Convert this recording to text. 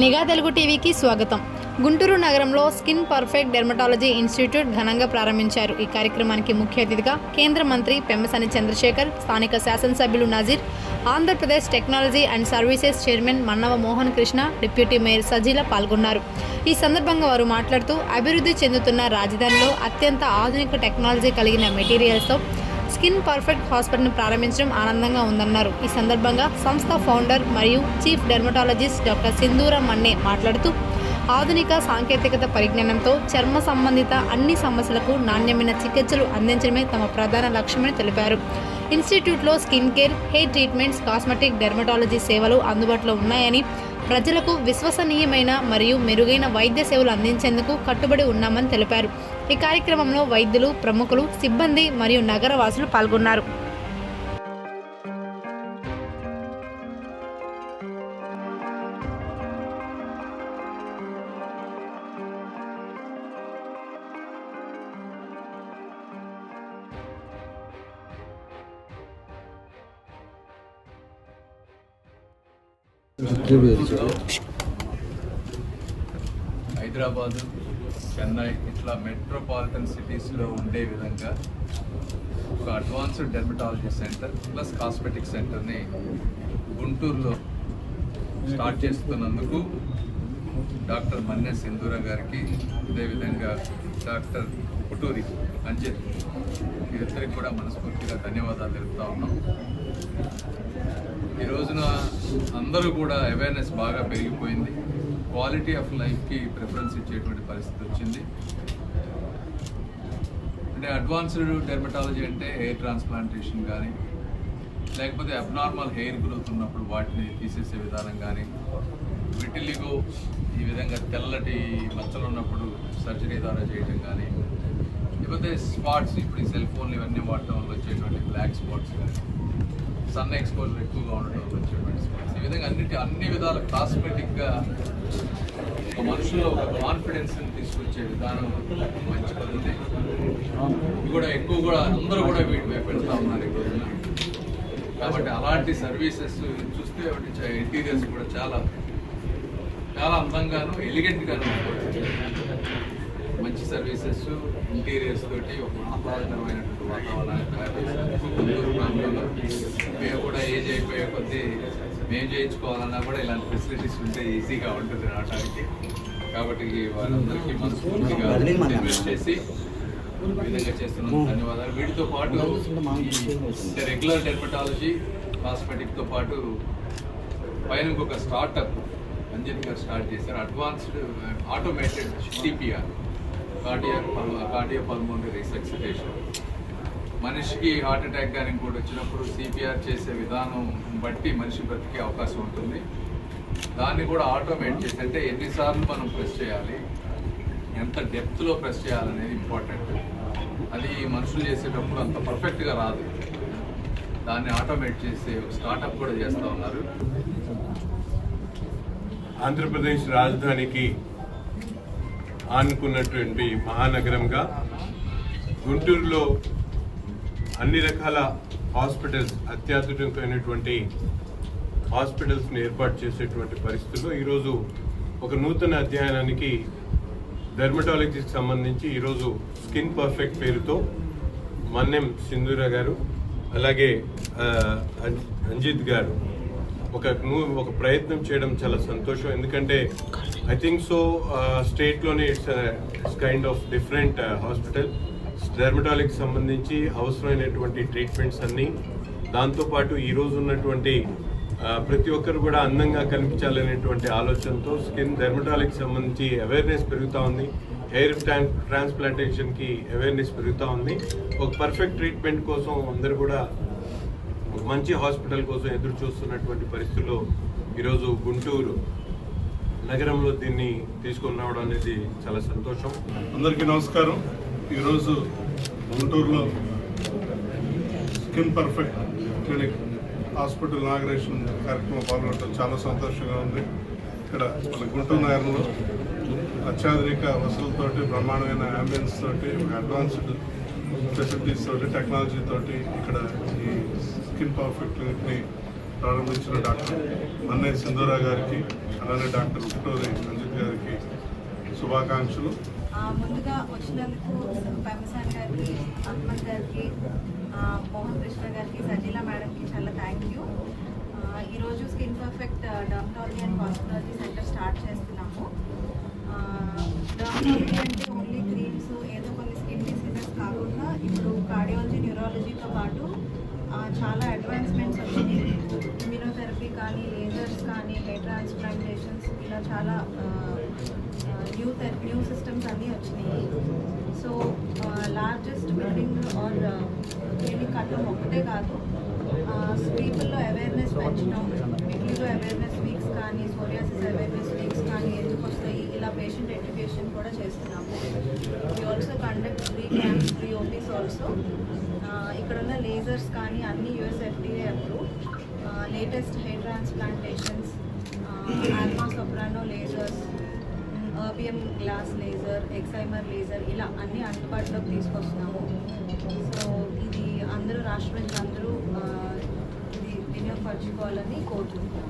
నిఘా తెలుగు టీవీకి స్వాగతం. గుంటూరు నగరంలో స్కిన్ పర్ఫెక్ట్ డెర్మటాలజీ ఇన్స్టిట్యూట్ ఘనంగా ప్రారంభించారు. ఈ కార్యక్రమానికి ముఖ్య అతిథిగా కేంద్ర మంత్రి పెమ్మసాని చంద్రశేఖర్ స్థానిక శాసనసభ్యులు Nazeer Andhra Pradesh technology and services chairman Mannava Mohan Krishna deputy mayor Sajeela పాల్గొన్నారు. ఈ సందర్భంగా వారు మాట్లాడుతూ అభివృద్ధి చెందుతున్న రాజధానిలో అత్యంత ఆధునిక టెక్నాలజీ కలిగిన మెటీరియల్స్తో స్కిన్ పర్ఫెక్ట్ హాస్పిటల్ను ప్రారంభించడం ఆనందంగా ఉందన్నారు. ఈ సందర్భంగా సంస్థ ఫౌండర్ మరియు చీఫ్ డెర్మటాలజిస్ట్ డాక్టర్ సింధూర మన్నే మాట్లాడుతూ ఆధునిక సాంకేతికత పరిజ్ఞానంతో చర్మ సంబంధిత అన్ని సమస్యలకు నాణ్యమైన చికిత్సలు అందించడమే తమ ప్రధాన లక్ష్యమని తెలిపారు. ఇన్స్టిట్యూట్లో skin care hair treatments cosmetic dermatology సేవలు అందుబాటులో ఉన్నాయని ప్రజలకు విశ్వసనీయమైన మరియు మెరుగైన వైద్య సేవలు అందించేందుకు కట్టుబడి ఉన్నామని తెలిపారు. ఈ కార్యక్రమంలో వైద్యులు ప్రముఖులు సిబ్బంది మరియు నగరవాసులు పాల్గొన్నారు. హైదరాబాద్ చెన్నై ఇట్లా మెట్రోపాలిటన్ సిటీస్లో ఉండే విధంగా ఒక advanced dermatology centre plus cosmetic సెంటర్ని గుంటూరులో స్టార్ట్ చేస్తున్నందుకు డాక్టర్ మన్నె సింధూర గారికి అదేవిధంగా డాక్టర్ పుటూరి అంజిత్ వీరిద్దరికి కూడా మనస్ఫూర్తిగా ధన్యవాదాలు తెలుపుతా ఉన్నాం. ఈ రోజున అందరూ కూడా అవేర్నెస్ బాగా పెరిగిపోయింది. క్వాలిటీ ఆఫ్ లైఫ్కి ప్రిఫరెన్స్ ఇచ్చేటువంటి పరిస్థితి వచ్చింది. అంటే అడ్వాన్స్డ్ డెర్మటాలజీ అంటే హెయిర్ ట్రాన్స్ప్లాంటేషన్ కానీ లేకపోతే అబ్నార్మల్ హెయిర్ గ్రోత్ ఉన్నప్పుడు వాటిని తీసేసే విధానం కానీ విటిలిగో ఈ విధంగా తెల్లటి మచ్చలు ఉన్నప్పుడు సర్జరీ ద్వారా చేయడం కానీ లేకపోతే స్పాట్స్ ఇప్పుడు ఈ సెల్ ఫోన్లు ఇవన్నీ వాడటం వల్ల వచ్చేటువంటి బ్లాక్ స్పాట్స్ కానీ సన్ ఎక్స్పోజర్ ఎక్కువగా ఉండడం వల్ల వచ్చేటువంటి స్పాట్స్ ఈ విధంగా అన్నిటి అన్ని విధాల కాస్మెటిక్గా ఒక మనుషుల్లో ఒక కాన్ఫిడెన్స్ తీసుకొచ్చే విధానం మంచి పద్ధతి కూడా ఎక్కువ కూడా అందరూ కూడా వీటి వైపు పెడతా ఉన్నారు కాబట్టి అలాంటి సర్వీసెస్ చూస్తే ఇంటీరియర్స్ కూడా చాలా చాలా అందంగాను ఎలిగెంట్గాను. మంచి సర్వీసెస్ ఇంటీరియర్స్ తోటి ఒక ఆహ్లాదకరమైనటువంటి వాతావరణాన్ని తయారు చేశారు గుంటూరు ప్రాంతంలో మేము కూడా ఏజ్ అయిపోయే కొద్దీ మేము చేయించుకోవాలన్నా కూడా ఇలాంటి ఫెసిలిటీస్ ఉంటే ఈజీగా ఉంటుంది రావడానికి కాబట్టి వాళ్ళందరికీ మనస్ఫూర్తిగా చేసి విధంగా చేస్తున్నాం ధన్యవాదాలు. వీటితో పాటు రెగ్యులర్ డెర్మటాలజీ కాస్మెటిక్తో పాటు పైన ఇంకొక స్టార్టప్ అంజన్ గారు స్టార్ట్ చేశారు. అడ్వాన్స్డ్ ఆటోమేటెడ్ సిపిఆర్ కార్డియర్ కార్డియో పల్మోనరీ రీసెక్సిటేషన్ మనిషికి హార్ట్ అటాక్ కానీ ఇంకోటి వచ్చినప్పుడు సిపిఆర్ చేసే విధానం బట్టి మనిషి బ్రతికే అవకాశం ఉంటుంది. దాన్ని కూడా ఆటోమేట్ చేసి అంటే ఎన్నిసార్లు మనం ప్రెస్ చేయాలి? ఎంత డెప్త్లో ప్రెస్ చేయాలనేది ఇంపార్టెంట్ అది మనుషులు చేసేటప్పుడు అంత పర్ఫెక్ట్గా రాదు. దాన్ని ఆటోమేట్ చేసే స్టార్టప్ కూడా చేస్తూ ఉన్నారు. ఆంధ్రప్రదేశ్ రాజధానికి ఆనుకున్నటువంటి మహానగరంగా గుంటూరులో అన్ని రకాల హాస్పిటల్స్ అత్యాధునికమైనటువంటి హాస్పిటల్స్ని ఏర్పాటు చేసేటువంటి పరిస్థితుల్లో ఈరోజు ఒక నూతన అధ్యయనానికి డెర్మటాలజీకి సంబంధించి ఈరోజు స్కిన్ పర్ఫెక్ట్ పేరుతో మన్నెం సింధూర గారు అలాగే అంజిత్ గారు ఒక ఒక ప్రయత్నం చేయడం చాలా సంతోషం. ఎందుకంటే I think so స్టేట్లోనే it's kind of different hospital డెర్మటాలజీకి సంబంధించి అవసరమైనటువంటి ట్రీట్మెంట్స్ అన్నీ. దాంతోపాటు ఈరోజు ఉన్నటువంటి ప్రతి ఒక్కరు కూడా అందంగా కనిపించాలనేటువంటి ఆలోచనతో స్కిన్ డెర్మటాలజీకి సంబంధించి అవేర్నెస్ పెరుగుతూ ఉంది. హెయిర్ ట్రాన్స్ప్లాంటేషన్కి అవేర్నెస్ పెరుగుతూ ఉంది. ఒక పర్ఫెక్ట్ ట్రీట్మెంట్ కోసం అందరు కూడా ఒక మంచి హాస్పిటల్ కోసం ఎదురు చూస్తున్నటువంటి పరిస్థితుల్లో ఈరోజు గుంటూరు నగరంలో దీన్ని తీసుకొని రావడం అనేది చాలా సంతోషం. అందరికీ నమస్కారం. ఈరోజు గుంటూరులో skin perfect clinic hospital inauguration కార్యక్రమం పాల్గొనడం చాలా సంతోషంగా ఉంది. ఇక్కడ మన గుంటూరు నగరంలో అత్యాధునిక వసతులతోటి బ్రహ్మాండమైన అంబులెన్స్ తోటి అడ్వాన్స్డ్ ఫెసిలిటీస్ తోటి టెక్నాలజీ తోటి ఇక్కడ ఈ స్కిన్ పర్ఫెక్ట్ క్లినిక్ని ప్రారంభించిన డాక్టర్ మన్నయ్య సింధూరా గారికి అలానే డాక్టర్ విక్టోరి రంజిత్ గారికి శుభాకాంక్షలు. ముందుగా వచ్చినందుకు పెమసాన్ గారికి అహ్మద్ గారికి మోహన్ కృష్ణ గారికి సజీలా మేడంకి చాలా థ్యాంక్ యూ ఈరోజు skin perfect dermatology and cosmetology centre start చేస్తున్నాము. డర్మటాలజీ అంటే ఓన్లీ క్రీమ్స్ ఏదో కొన్ని స్కిన్ డిసీజెస్ కాకుండా ఇప్పుడు కార్డియాలజీ న్యూరాలజీతో పాటు చాలా అడ్వాన్స్మెంట్స్ వచ్చినాయి. ఇమ్యూనోథెరపీ కానీ లేజర్స్ కానీ హెయిర్ ట్రాన్స్ప్లాంటేషన్స్ ఇలా చాలా న్యూ న్యూ సిస్టమ్స్ అన్నీ వచ్చినాయి. So largest building or clinic కట్టడం ఒక్కటే కాదు పీపుల్లో అవేర్నెస్ పెంచడం వీటిలో అవేర్నెస్ వీక్స్ కానీ సోరియాసిస్ అవేర్నెస్ వీక్స్ కానీ ఎందుకు వస్తాయి? ఇలా పేషెంట్ ఎడ్యుకేషన్ కూడా చేస్తున్నాము. We also conduct free camps free OPs also ఇక్కడ ఉన్న లేజర్స్ కానీ అన్ని USFDA approve latest hair transplantations Alma Soprano lasers IPM glass laser excimer laser ఇలా అన్ని అందుబాటులోకి తీసుకొస్తున్నాము. సో ఇది అందరూ రాష్ట్ర ప్రజలందరూ ఆ, ఇది వినియోగపరచుకోవాలని కోరుకుంటున్నాము.